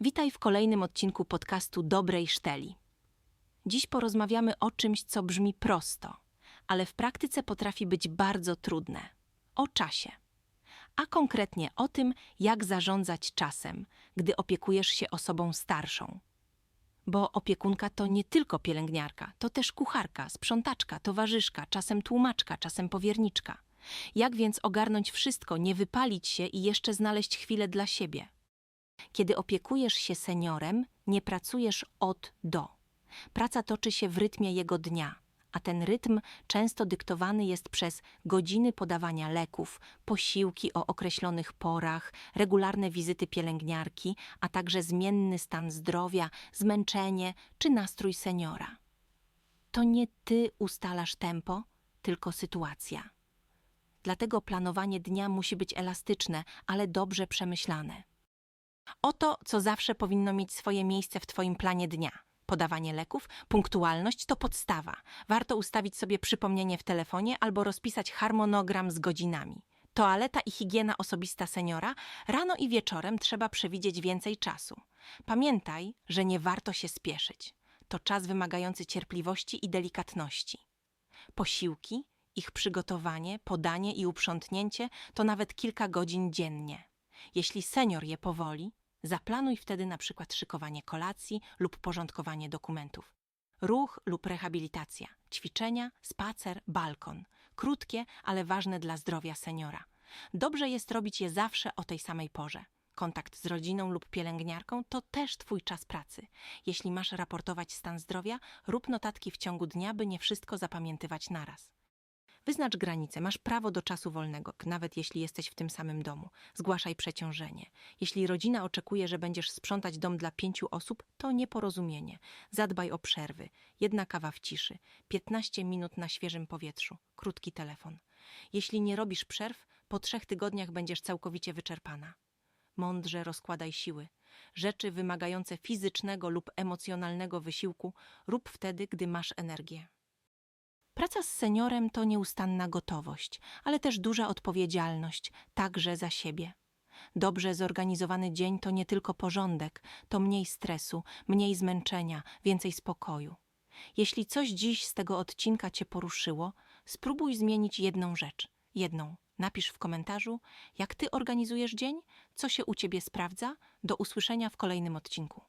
Witaj w kolejnym odcinku podcastu Dobrej Szteli. Dziś porozmawiamy o czymś, co brzmi prosto, ale w praktyce potrafi być bardzo trudne o czasie. A konkretnie o tym, jak zarządzać czasem, gdy opiekujesz się osobą starszą. Bo opiekunka to nie tylko pielęgniarka, to też kucharka, sprzątaczka, towarzyszka, czasem tłumaczka, czasem powierniczka. Jak więc ogarnąć wszystko, nie wypalić się i jeszcze znaleźć chwilę dla siebie? Kiedy opiekujesz się seniorem, nie pracujesz od do. Praca toczy się w rytmie jego dnia, a ten rytm często dyktowany jest przez godziny podawania leków, posiłki o określonych porach, regularne wizyty pielęgniarki, a także zmienny stan zdrowia, zmęczenie czy nastrój seniora. To nie ty ustalasz tempo, tylko sytuacja. Dlatego planowanie dnia musi być elastyczne, ale dobrze przemyślane. Oto, co zawsze powinno mieć swoje miejsce w Twoim planie dnia. Podawanie leków, punktualność to podstawa. Warto ustawić sobie przypomnienie w telefonie albo rozpisać harmonogram z godzinami. Toaleta i higiena osobista seniora rano i wieczorem trzeba przewidzieć więcej czasu. Pamiętaj, że nie warto się spieszyć. To czas wymagający cierpliwości i delikatności. Posiłki, ich przygotowanie, podanie i uprzątnięcie to nawet kilka godzin dziennie. Jeśli senior je powoli, zaplanuj wtedy na przykład szykowanie kolacji lub porządkowanie dokumentów. Ruch lub rehabilitacja, ćwiczenia, spacer, balkon. Krótkie, ale ważne dla zdrowia seniora. Dobrze jest robić je zawsze o tej samej porze. Kontakt z rodziną lub pielęgniarką to też Twój czas pracy. Jeśli masz raportować stan zdrowia, rób notatki w ciągu dnia, by nie wszystko zapamiętywać naraz. Wyznacz granice, masz prawo do czasu wolnego, nawet jeśli jesteś w tym samym domu. Zgłaszaj przeciążenie. Jeśli rodzina oczekuje, że będziesz sprzątać dom dla pięciu osób, to nieporozumienie. Zadbaj o przerwy. Jedna kawa w ciszy, 15 minut na świeżym powietrzu, krótki telefon. Jeśli nie robisz przerw, po trzech tygodniach będziesz całkowicie wyczerpana. Mądrze rozkładaj siły. Rzeczy wymagające fizycznego lub emocjonalnego wysiłku rób wtedy, gdy masz energię. Praca z seniorem to nieustanna gotowość, ale też duża odpowiedzialność, także za siebie. Dobrze zorganizowany dzień to nie tylko porządek, to mniej stresu, mniej zmęczenia, więcej spokoju. Jeśli coś dziś z tego odcinka Cię poruszyło, spróbuj zmienić jedną rzecz. Jedną. Napisz w komentarzu, jak Ty organizujesz dzień, co się u Ciebie sprawdza. Do usłyszenia w kolejnym odcinku.